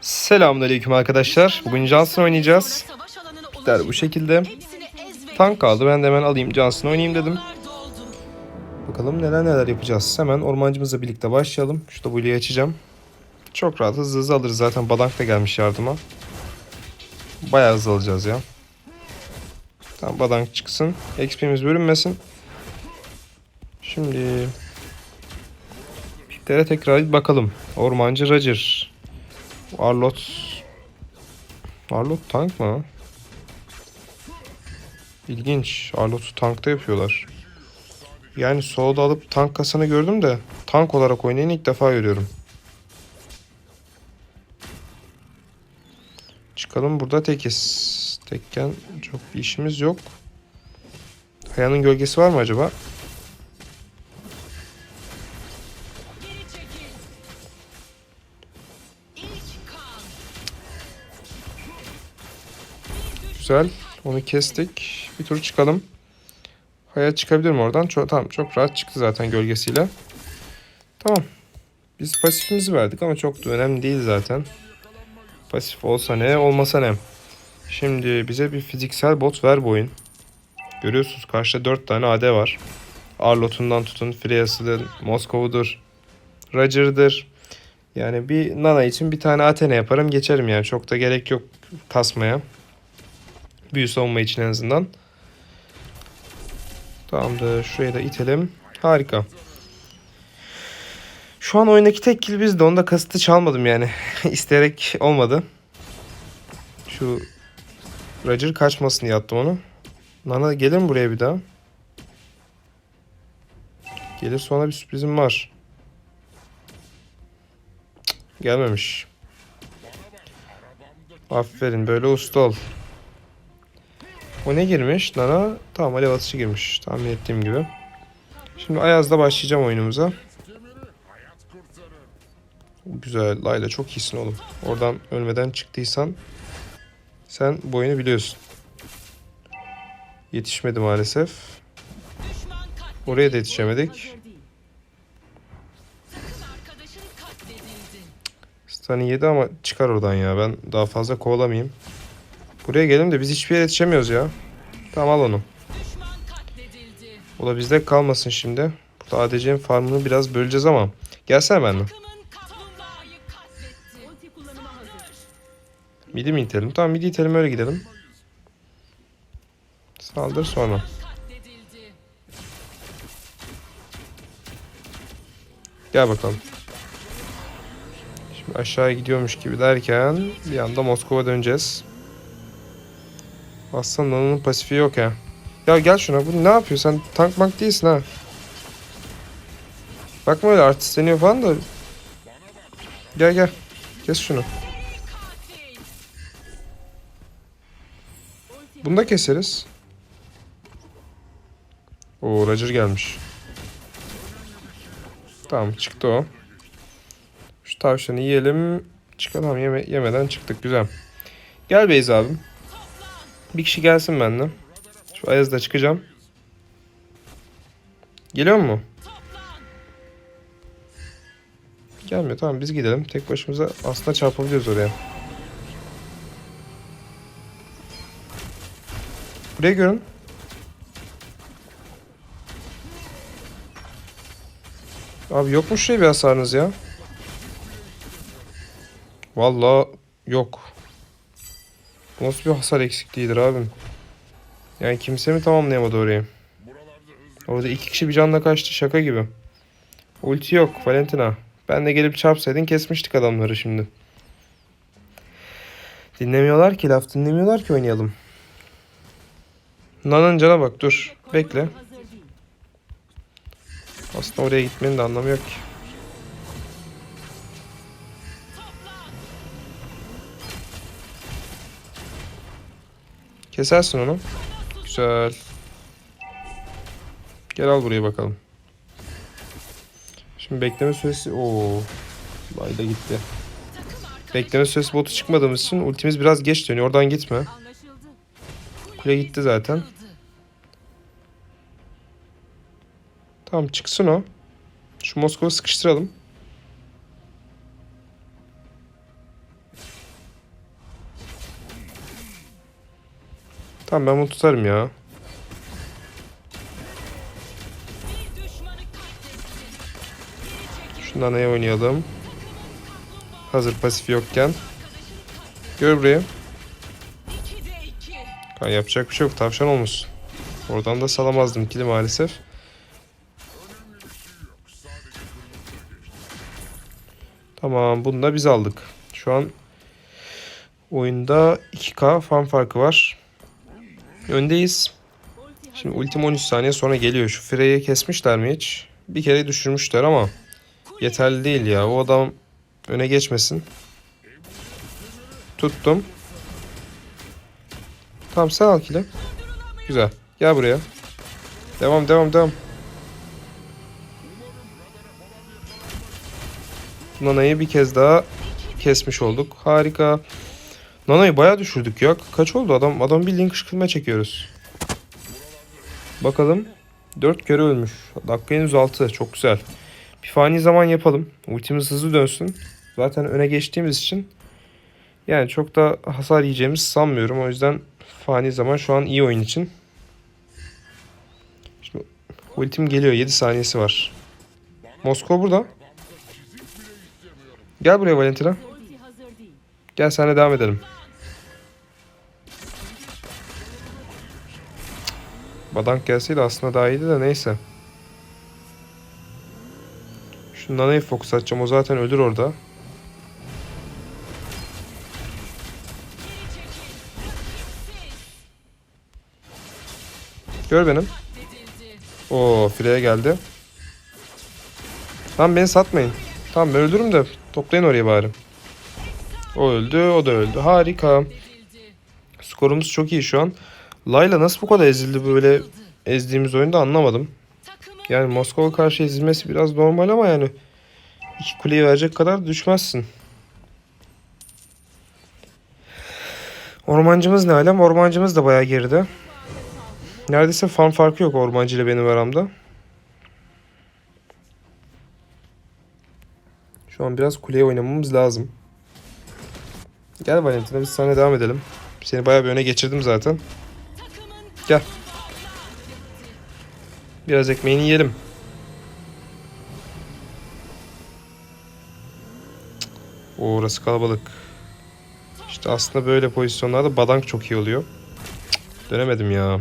Selamünaleyküm arkadaşlar. Bugün Johnson oynayacağız. Pikler bu şekilde. Tank kaldı. Ben de hemen alayım Johnson oynayayım dedim. Bakalım neler neler yapacağız. Hemen ormancımızla birlikte başlayalım. Şu W'yi açacağım. Çok rahat hızlı hızlı alırız. Zaten Badank da gelmiş yardıma. Bayağı hızlı alacağız ya. Tamam Badank çıksın. XP'miz bölünmesin. Şimdi Piklere tekrar bakalım. Ormancı Roger. Arlot. Arlot tank mı? İlginç. Arlot'u tankta yapıyorlar. Yani solda alıp tank kasını gördüm de tank olarak oynayan ilk defa görüyorum. Çıkalım burada tekiz. Tekken çok bir işimiz yok. Kayanın gölgesi var mı acaba? Güzel. Onu kestik. Bir tur çıkalım. Hayat çıkabilir mi oradan? Çok, tamam çok rahat çıktı zaten gölgesiyle. Tamam. Biz pasifimizi verdik ama çok da önemli değil zaten. Pasif olsa ne olmasa ne. Şimdi bize bir fiziksel bot ver bu oyun. Görüyorsunuz karşıda 4 tane AD var. Arlot'undan tutun Freya'sıdır, Moskova'dır, Roger'dır. Yani bir Nana için bir tane Athena yaparım geçerim yani. Çok da gerek yok kasmaya. Büyü savunma için en azından. Tamamdır. Şuraya da itelim. Harika. Şu an oyundaki tek kill bizde. Onu da kasıtlı çalmadım yani. İsteyerek olmadı. Şu Roger kaçmasın diye attım onu. Nana gelir mi buraya bir daha? Gelir sonra bir sürprizim var. Cık, gelmemiş. Aferin böyle usta ol. O ne girmiş? Nana tamam alev atışı girmiş. Tahmin ettiğim gibi. Şimdi Ayaz'da başlayacağım oyunumuza. Güzel. Layla çok iyisin oğlum. Oradan ölmeden çıktıysan sen bu oyunu biliyorsun. Yetişmedi maalesef. Oraya da yetişemedik. Stun'ı yedi ama çıkar oradan ya. Ben daha fazla kovalamayayım. Buraya gelin de biz hiçbir yere yetişemiyoruz ya. Tamam al onu. O da bizde kalmasın şimdi. Burada ADC'nin farmını biraz böleceğiz ama. Gelsene benimle. Midi mi itelim? Tamam midi itelim öyle gidelim. Saldır sonra. Gel bakalım. Şimdi aşağıya gidiyormuş gibi derken bir anda Moskova döneceğiz. Aslan Nana'nın pasifi yok ya. Ya gel şuna. Bu ne yapıyor? Sen tank bank değilsin ha. Bakma öyle artistleniyor falan da. Gel gel. Kes şunu. Bunu da keseriz. Oo Roger gelmiş. Tamam çıktı o. Şu tavşanı yiyelim. Çıkalım yeme yemeden çıktık güzel. Gel Beyza abim. Bir kişi gelsin benden. Şu Ayaz'da çıkacağım. Geliyor mu? Gelmiyor tamam biz gidelim. Tek başımıza aslında çarpabiliyoruz oraya. Buraya görün. Abi yok mu şuraya bir hasarınız ya? Vallahi yok. Nasıl bir hasar eksikliğidir abim? Yani kimse mi tamamlayamadı orayı? Orada iki kişi bir canla kaçtı şaka gibi. Ulti yok Valentina. Ben de gelip çarpsaydın kesmiştik adamları şimdi. Dinlemiyorlar ki laf dinlemiyorlar ki oynayalım. Nana'nın cana bak dur. Bekle. Aslında oraya gitmenin de anlamı yok ki. Kesersin onu. Güzel. Gel al buraya bakalım. Şimdi bekleme süresi... Oo. Layla gitti. Bekleme süresi botu çıkmadığımız için ultimiz biraz geç dönüyor. Oradan gitme. Kule gitti zaten. Tamam çıksın o. Şu Moskova sıkıştıralım. Tamam ben bunu tutarım ya. Şundan neye oynayalım. Hazır pasif yokken. Gör buraya. Ha, yapacak bir şey yok. Tavşan olmuş. Oradan da salamazdım kili maalesef. Tamam bunu da biz aldık. Şu an oyunda 2K fan farkı var. Öndeyiz. Şimdi ultim 13 saniye sonra geliyor. Şu Frey'i kesmişler mi hiç? Bir kere düşürmüşler ama yeterli değil ya. O adam öne geçmesin. Tuttum. Tamam sen al kili. Güzel. Gel buraya. Devam devam devam. Nana'yı bir kez daha kesmiş olduk. Harika. Nana'yı bayağı düşürdük ya. Kaç oldu adam? Adam bildiğin kışkırtma çekiyoruz. Bakalım. 4 kere ölmüş. Dakika henüz 6. Çok güzel. Bir fani zaman yapalım. Ultimiz hızlı dönsün. Zaten öne geçtiğimiz için yani çok da hasar yiyeceğimizi sanmıyorum. O yüzden fani zaman şu an iyi oyun için. Şimdi ultim geliyor. 7 saniyesi var. Moskova burada. Gel buraya Valentina. Gel senle devam edelim. Badank gelseydi aslında daha iyiydi de neyse. Şu Nana'yı fokus atacağım. O zaten ölür orada. Gör benim. Oo Freya geldi. Tamam beni satmayın. Tamam ben öldürürüm de toplayın oraya bari. O öldü, o da öldü. Harika. Skorumuz çok iyi şu an. Layla nasıl bu kadar ezildi böyle ezdiğimiz oyunda anlamadım. Yani Moskova karşı ezilmesi biraz normal ama yani iki kuleyi verecek kadar düşmezsin. Ormancımız ne alem? Ormancımız da bayağı geride. Neredeyse fan farkı yok ormancı ile benim aramda. Şu an biraz kuleye oynamamız lazım. Gel Valentina biz sana devam edelim. Seni bayağı bir öne geçirdim zaten. Gel. Biraz ekmeğini yiyelim. Oo, orası kalabalık. İşte aslında böyle pozisyonlarda badank çok iyi oluyor. Cık, Dönemedim ya.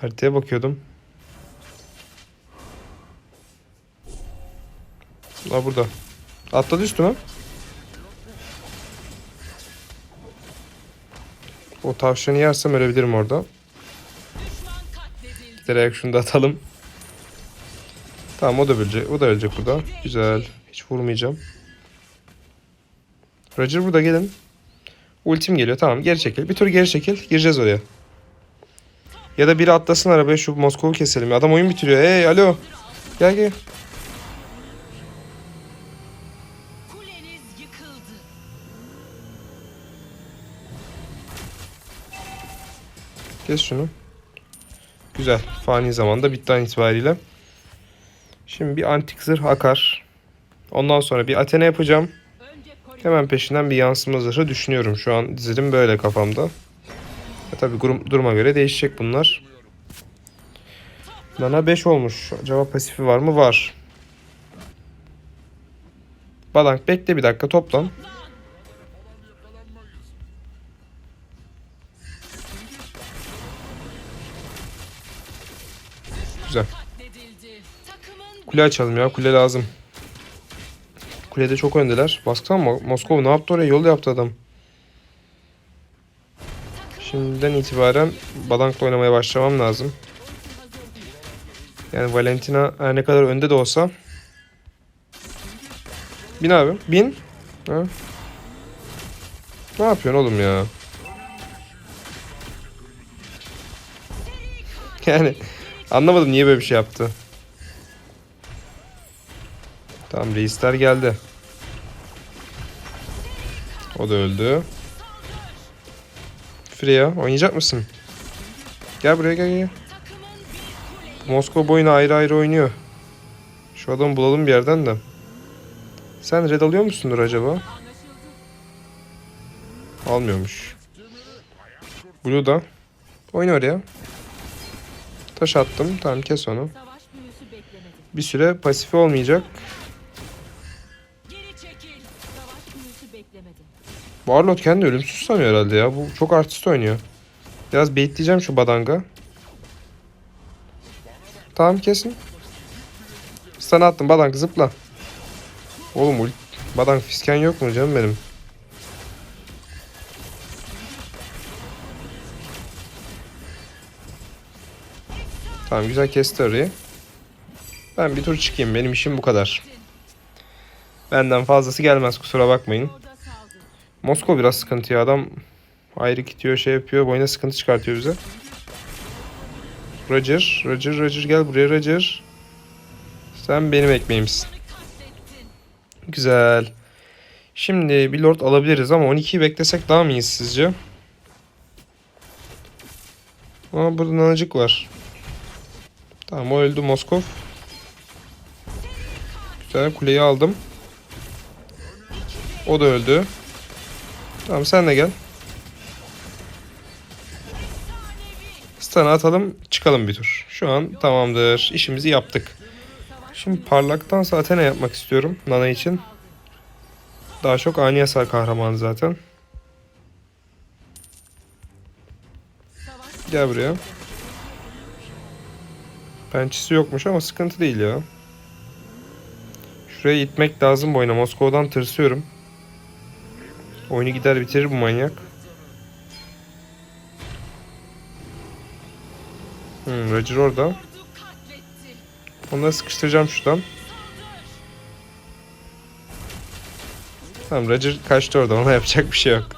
Haritaya bakıyordum. Bunlar burada. Atladı üstüme. O tavşanı yersem ölebilirim orada. Direkt şunu da atalım. Tamam o da ölecek. O da ölecek burada. Güzel. Hiç vurmayacağım. Roger burada gelin. Ultim geliyor. Tamam geri çekil. Bir tur geri çekil. Gireceğiz oraya. Ya da biri atlasın arabaya şu Moskova'yı keselim. Adam oyun bitiriyor. Hey alo. Gel gel. Kes şunu. Güzel. Fani zamanda bitti an itibariyle. Şimdi bir antik zırh akar. Ondan sonra bir Athena yapacağım. Hemen peşinden bir yansıma zırhı düşünüyorum. Şu an dizilim böyle kafamda. E tabi duruma göre değişecek bunlar. Nana 5 olmuş. Acaba pasifi var mı? Var. Balank bekle bir dakika toplan. Güzel. Kule açalım ya. Kule lazım. Kulede çok öndeler. Baksana Mo- Moskova ne yaptı oraya? Yol yaptı adam. Şimdiden itibaren Balank'la oynamaya başlamam lazım. Yani Valentina her ne kadar önde de olsa. Bin abi. Bin. Ha. Ne yapıyorsun oğlum ya? Yani anlamadım niye böyle bir şey yaptı. Tamam reisler geldi. O da öldü. Freya oynayacak mısın? Gel buraya gel gel. Moskova boyunu ayrı ayrı oynuyor. Şu adamı bulalım bir yerden de. Sen red alıyor musundur acaba? Almıyormuş. Blue da. Oyna oraya. Taş attım. Tamam kes onu. Bir süre pasifi olmayacak. Warlord kendi ölümsüz sanıyor herhalde ya. Bu çok artist oynuyor. Biraz baitleyeceğim şu badanga. Tamam kesin. Sana attım badang zıpla. Oğlum ult badang fisken yok mu canım benim? Tamam güzel kesti orayı. Ben bir tur çıkayım. Benim işim bu kadar. Benden fazlası gelmez kusura bakmayın. Moskova biraz sıkıntı ya. Adam ayrı gidiyor şey yapıyor. Boyuna sıkıntı çıkartıyor bize. Roger, Roger, Roger gel buraya Roger. Sen benim ekmeğimsin. Güzel. Şimdi bir lord alabiliriz ama 12'yi beklesek daha mı iyi sizce? Aa burada nanacık var. Tamam o öldü Moskov. Güzel kuleyi aldım. O da öldü. Tamam sen de gel. Stun'ı atalım çıkalım bir tur. Şu an tamamdır. İşimizi yaptık. Şimdi parlaktan zaten ne yapmak istiyorum Nana için. Daha çok ani hasar kahramanı zaten. Gel buraya. Pençesi yokmuş ama sıkıntı değil ya. Şuraya itmek lazım bu oyuna. Moskova'dan tırsıyorum. Oyunu gider bitirir bu manyak. Hmm, Roger orada. Onları sıkıştıracağım şuradan. Tamam Roger kaçtı orada. Ona yapacak bir şey yok.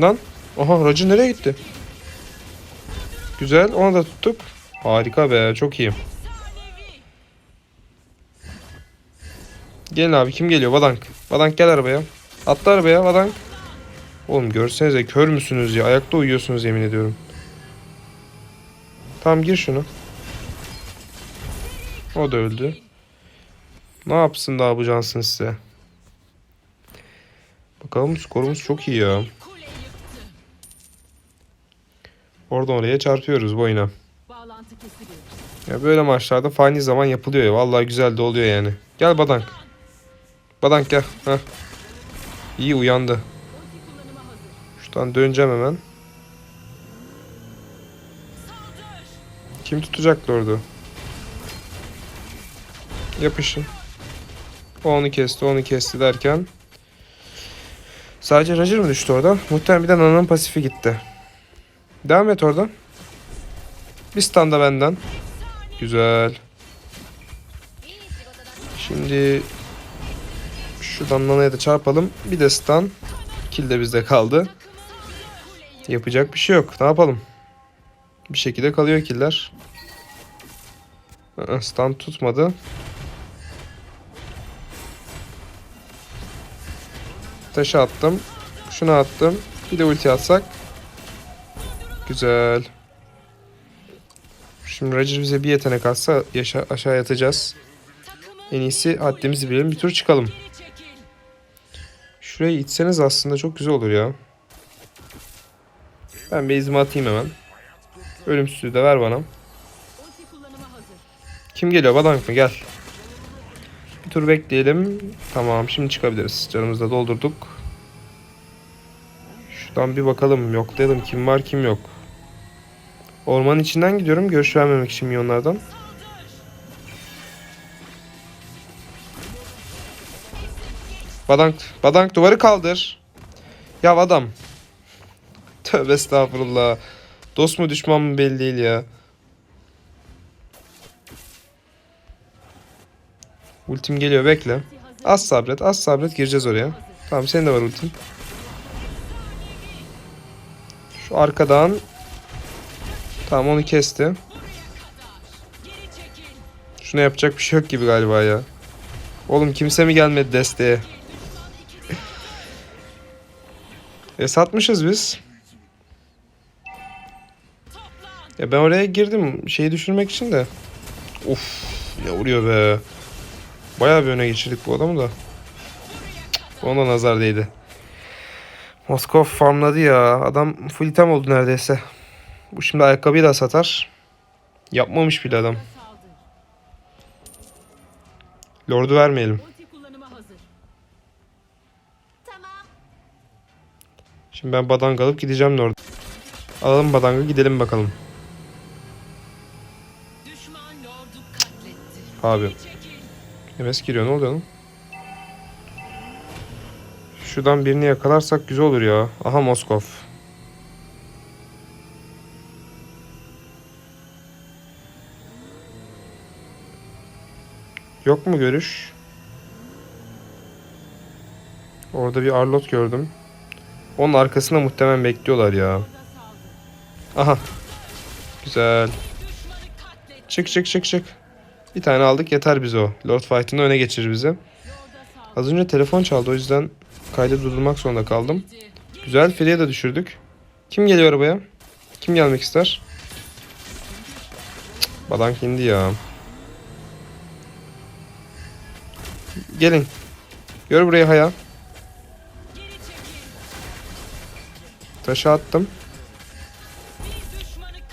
Lan. Oha Roger nereye gitti? Güzel. Onu da tuttuk. Harika be. Çok iyi. Gelin abi. Kim geliyor? Vadank. Vadank gel arabaya. Atla arabaya Vadank. Oğlum görsenize kör müsünüz ya? Ayakta uyuyorsunuz yemin ediyorum. Tamam gir şunu. O da öldü. Ne yapsın daha bu cansın size? Bakalım skorumuz çok iyi ya. Oradan oraya çarpıyoruz bu oyuna. Bağlantı kesiliyor. Ya böyle maçlarda fani zaman yapılıyor ya. Vallahi güzel de oluyor yani. Gel Badank. Badank gel. Heh. İyi uyandı. Şuradan döneceğim hemen. Kim tutacak orada? Yapışın. Onu kesti, onu kesti derken. Sadece Roger mı düştü oradan? Muhtemelen bir de Nana'nın pasifi gitti. Devam et oradan. Bir standa benden. Güzel. Şimdi şuradan Nana'ya da çarpalım. Bir de stun. Kill de bizde kaldı. Yapacak bir şey yok. Ne yapalım? Bir şekilde kalıyor killer. Stun tutmadı. Taşı attım. Şunu attım. Bir de ulti atsak. Güzel. Şimdi Roger bize bir yetenek atsa yaşa aşağı yatacağız. En iyisi haddimizi bilelim. Bir tur çıkalım. Şuraya itseniz aslında çok güzel olur ya. Ben bir izimi atayım hemen. Ölümsüzlüğü de ver bana. Kim geliyor? Badank mı? Gel. Bir tur bekleyelim. Tamam şimdi çıkabiliriz. Canımızı da doldurduk. Şuradan bir bakalım. Yoklayalım. Kim var kim yok. Ormanın içinden gidiyorum. Görüş vermemek için milyonlardan. Badank, Badank duvarı kaldır. Ya adam. Tövbe estağfurullah. Dost mu düşman mı belli değil ya. Ultim geliyor bekle. Az sabret az sabret gireceğiz oraya. Tamam senin de var ultin. Şu arkadan. Tamam onu kesti. Şuna yapacak bir şey yok gibi galiba ya. Oğlum kimse mi gelmedi desteğe? E satmışız biz. Ya ben oraya girdim şeyi düşürmek için de. Of ya vuruyor be. Bayağı bir öne geçirdik bu adamı da. Ona nazar değdi. Moskov farmladı ya. Adam full item oldu neredeyse. Bu şimdi ayakkabıyı da satar. Yapmamış bile adam. Lord'u vermeyelim. Şimdi ben badang alıp gideceğim Lord. Alalım badangı gidelim bakalım. Abi. MS giriyor ne oluyor lan? Şuradan birini yakalarsak güzel olur ya. Aha Moskov. Yok mu görüş? Orada bir Arlot gördüm. Onun arkasında muhtemelen bekliyorlar ya. Aha. Güzel. Çık çık çık çık. Bir tane aldık yeter bize o. Lord Fight'ını öne geçirir bizi. Az önce telefon çaldı o yüzden kaydı durdurmak zorunda kaldım. Güzel Free'ye de düşürdük. Kim geliyor arabaya? Kim gelmek ister? Badank indi ya. Gelin. Gör burayı Haya. Geri çekil. Taşı attım.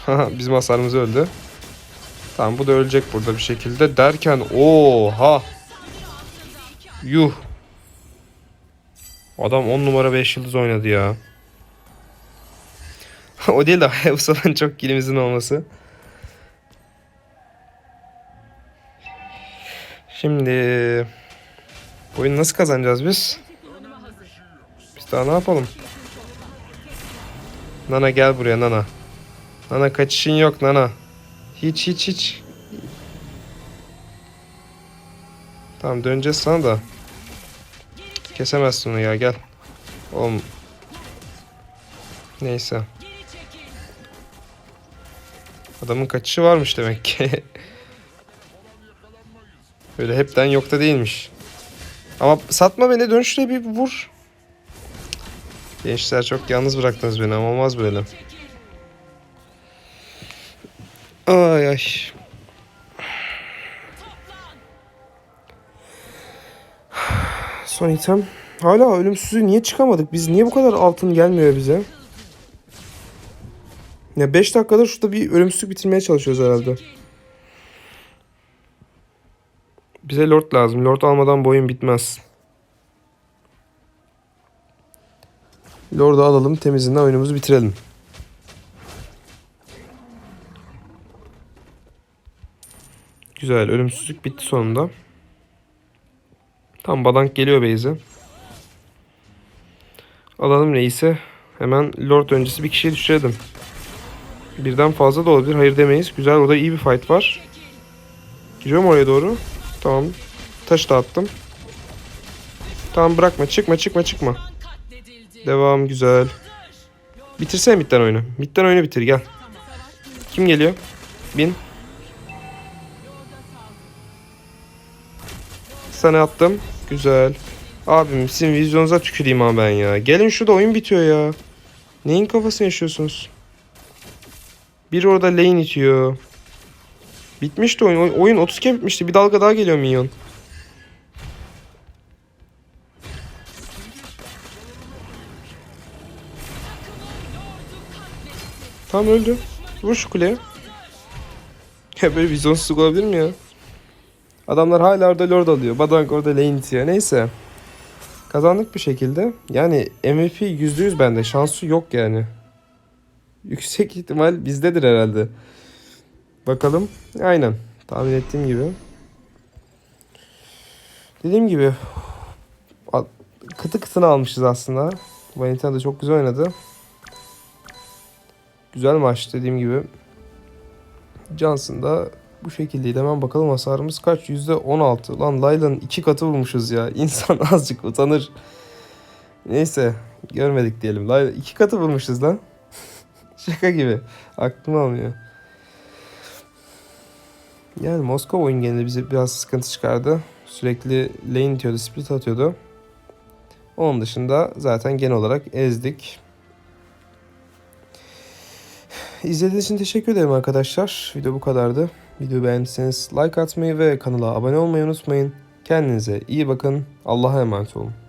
Bizim hasarımız öldü. Tamam bu da ölecek burada bir şekilde derken oha yuh adam 10 numara 5 yıldız oynadı ya. o değil de Hayabusa'dan çok kilimizin olması. Şimdi oyunu nasıl kazanacağız biz? Biz daha ne yapalım? Nana gel buraya Nana. Nana kaçışın yok Nana. Hiç hiç hiç. Tamam döneceğiz sana da. Kesemezsin onu ya gel. Oğlum. Neyse. Adamın kaçışı varmış demek ki. Öyle hepten yok da değilmiş. Ama satma beni dön şuraya bir vur. Gençler çok yalnız bıraktınız beni ama olmaz böyle. Ay ay. Son item. Hala ölümsüzlüğü niye çıkamadık? Biz niye bu kadar altın gelmiyor bize? Ya 5 dakikadır şurada bir ölümsüzlük bitirmeye çalışıyoruz herhalde. Bize lord lazım. Lord almadan bu oyun bitmez. Lord'u alalım. Temizinden oyunumuzu bitirelim. Güzel. Ölümsüzlük bitti sonunda. Tam badank geliyor Beyze. Alalım reise. Hemen Lord öncesi bir kişiye düşürelim. Birden fazla da olabilir. Hayır demeyiz. Güzel orada iyi bir fight var. Gidiyorum oraya doğru. Tamam. Taş da attım. Tamam bırakma. Çıkma çıkma çıkma. Devam güzel. Bitirsene midden oyunu. Midden oyunu bitir gel. Kim geliyor? Bin. Sana attım. Güzel. Abim sizin vizyonunuza tüküreyim ha ben ya. Gelin şurada oyun bitiyor ya. Neyin kafasını yaşıyorsunuz? Biri orada lane itiyor. Bitmişti oyun. Oy- Oyun 30 kere bitmişti. Bir dalga daha geliyor minyon. Tamam öldü. Vur şu kuleye. Ya böyle vizyonsuzluk olabilir mi ya? Adamlar hala orada lord alıyor. Badank orada lane itiyor. Neyse. Kazandık bir şekilde. Yani MVP %100 bende. Şansı yok yani. Yüksek ihtimal bizdedir herhalde. Bakalım. Aynen. Tahmin ettiğim gibi. Dediğim gibi kıtı kıtını almışız aslında. Valentina da çok güzel oynadı. Güzel maç dediğim gibi. Johnson da bu şekildeydi. Hemen bakalım hasarımız kaç? %16. Lan Layla'nın iki katı vurmuşuz ya. İnsan azıcık utanır. Neyse. Görmedik diyelim. Layla iki katı vurmuşuz lan. Şaka gibi. Aklım almıyor. Yani Moskova oyun genelde bize biraz sıkıntı çıkardı. Sürekli lane itiyordu, split atıyordu. Onun dışında zaten genel olarak ezdik. İzlediğiniz için teşekkür ederim arkadaşlar. Video bu kadardı. Videoyu beğendiyseniz like atmayı ve kanala abone olmayı unutmayın. Kendinize iyi bakın. Allah'a emanet olun.